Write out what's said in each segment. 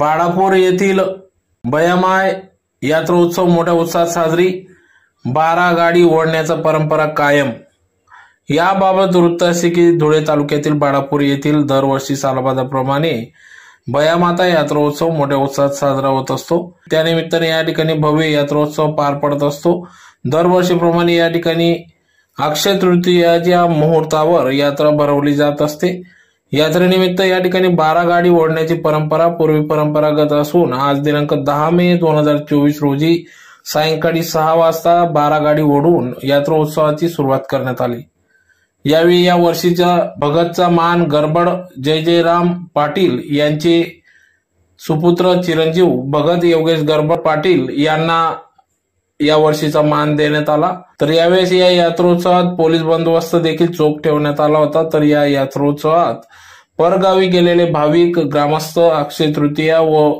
बाळापूर येथील बयामाय यात्रोत्सव मोठ्या उत्साहात साजरी. बारा गाडी ओढण्याचा परंपरा कायम. याबाबत वृत्त असे की धुळे तालुक्यातील बाळापूर येथील दरवर्षी सालबाजाप्रमाणे बयामाता यात्रोत्सव मोठ्या उत्साहात साजरा होत असतो. त्यानिमित्ताने या ठिकाणी भव्य यात्रोत्सव पार पडत असतो. दरवर्षीप्रमाणे या ठिकाणी अक्षय तृतीयाच्या मुहूर्तावर यात्रा भरवली जात असते. यात्रेनिमित्त या ठिकाणी बारा गाडी ओढण्याची परंपरा पूर्वी परंपरागत असून आज दिनांक दहा मे दोन हजार चोवीस रोजी सायंकाळी सहा वाजता बारा गाडी ओढून यात्रोत्सवाची सुरुवात करण्यात आली. यावेळी या वर्षीचा भगतचा मान गरबड जय जयराम पाटील यांचे सुपुत्र चिरंजीव भगत योगेश गरबड पाटील यांना या वर्षीचा मान देण्यात आला. तर यावेळेस या यात्रोत्सवात पोलीस बंदोबस्त देखील चोख ठेवण्यात आला होता. तर या यात्रोत्सवात परगावी गेलेले भाविक ग्रामस्थ अक्षय तृतीया व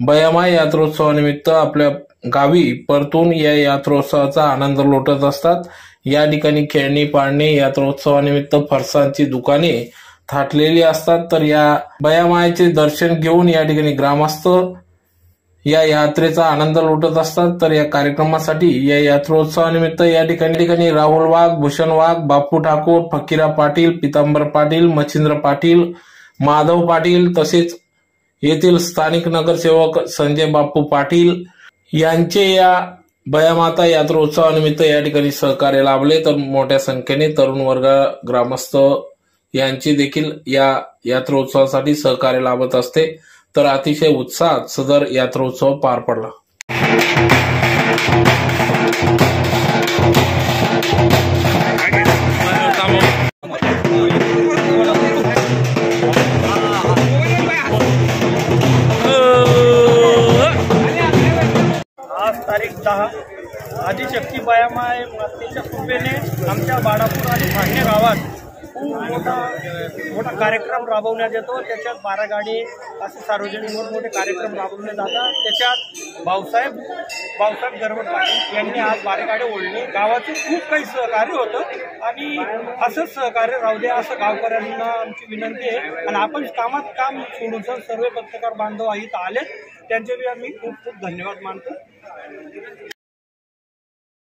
बयामा यात्रोत्सवानिमित्त आपल्या गावी परतून या यात्रोत्सवाचा आनंद लोटत असतात. या ठिकाणी खेळणी पाळणे यात्रोत्सवानिमित्त फरसांची दुकाने थाटलेली असतात. तर या बयामायाचे दर्शन घेऊन या ठिकाणी ग्रामस्थ या यात्रेचा आनंद लुटत असतात तर या कार्यक्रमासाठी या यात्रोत्सवानिमित्त या ठिकाणी ठिकाणी राहुल वाघ भूषण वाघ बापू ठाकूर फकीरा पाटील पितांबर पाटील मच्छिंद्र पाटील माधव पाटील तसेच येथील स्थानिक नगरसेवक संजय बापू पाटील यांचे या बयामाता यात्रोत्सवानिमित्त या ठिकाणी सहकार्य लाभले. तर मोठ्या संख्येने तरुण वर्ग ग्रामस्थ यांची देखील या यात्रोत्सवासाठी सहकार्य लाभत असते. तर अतिशय उत्साहात सदर यात्रोत्सव पार पडला. आज तारीख दहा. आदिशक्ती बायामाय मातेच्या कृपेने आमच्या बाळापूर आणि भांडणे गावात खूप मोठा मोठा कार्यक्रम राबवण्यात येतो. त्याच्यात बारा गाडी असे सार्वजनिक मोठमोठे कार्यक्रम राबवले जातात. त्याच्यात भाऊसाहेब भाऊसाहेब गरवड पाटील यांनी आज बारा गाडी ओढली. गावाचे खूप काही सहकार्य होतं आणि असंच सहकार्य राहू दे असं गावकऱ्यांना आमची विनंती आहे. आणि आपण कामात काम सोडून सर्व पत्रकार बांधव आहेत आलेत. त्यांचे बी आम्ही खूप खूप धन्यवाद मानतो.